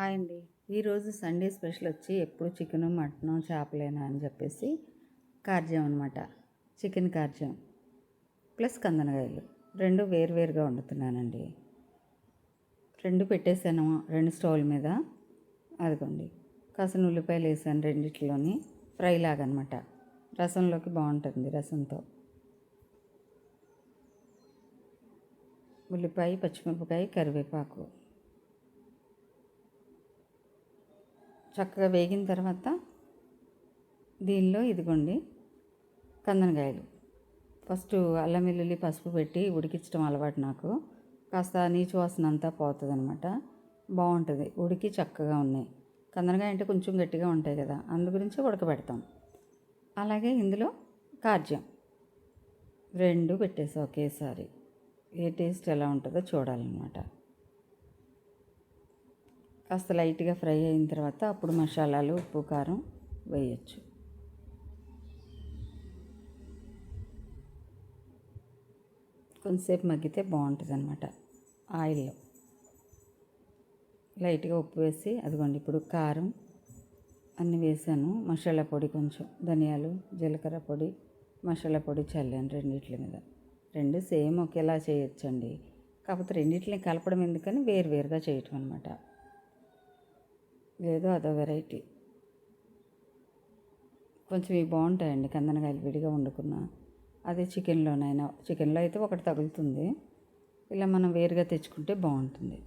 Hi అండి. ఈరోజు Sunday special వచ్చి ఎప్పుడు చికెను మటను చేపలేనా అని చెప్పేసి కార్జ్యం అనమాట చికెన్ కార్జ్యం ప్లస్ కందనకాయలు రెండు వేరువేరుగా వండుతున్నానండి. రెండు పెట్టేశాను రెండు స్టవ్ల మీద. అదిగోండి. కాసిన ఉల్లిపాయలు వేసాను రెండిట్లోని. ఫ్రై లాగా అనమాట రసంలోకి బాగుంటుంది రసంతో. ఉల్లిపాయ పచ్చిమిరపకాయ కరివేపాకు. చక్కగా వేగిన తర్వాత దీనిలో ఇదిగోండి కందనకాయలు. ఫస్ట్ అల్లం వెల్లుల్లి పసుపు పెట్టి ఉడికించడం అలవాటు నాకు. కాస్త నీచు వాసన అంతా పోతుంది అనమాట బాగుంటుంది ఉడికి చక్కగా ఉన్నాయి. కందనకాయ అంటే కొంచెం గట్టిగా ఉంటాయి కదా అందు గురించి ఉడకబెడతాం. అలాగే ఇందులో కార్జ్యం రెండు పెట్టేసి ఒకేసారి. ఏ టేస్ట్ ఎలా ఉంటుందో చూడాలన్నమాట. కాస్త లైట్గా ఫ్రై అయిన తర్వాత అప్పుడు మసాలాలు ఉప్పు కారం వేయచ్చు. కొంతసేపు మగ్గితే బాగుంటుంది అనమాట ఆయిల్లో. లైట్గా ఉప్పు వేసి అదిగోండి ఇప్పుడు కారం అన్నీ వేసాను. మసాలా పొడి కొంచెం ధనియాలు జీలకర్ర పొడి మసాలా పొడి చల్లాను రెండిట్ల మీద. రెండు సేమ్ ఒకేలా చేయొచ్చండి. కాకపోతే రెండిట్లని కలపడం ఎందుకని వేరువేరుగా చేయటం అనమాట లేదో అదో వెరైటీ. కొంచెం ఇవి బాగుంటాయండి కందనకాయలు విడిగా వండుకున్న. అదే చికెన్లోనైనా చికెన్లో అయితే ఒకటి తగులుతుంది. ఇలా మనం వేరుగా తెచ్చుకుంటే బాగుంటుంది.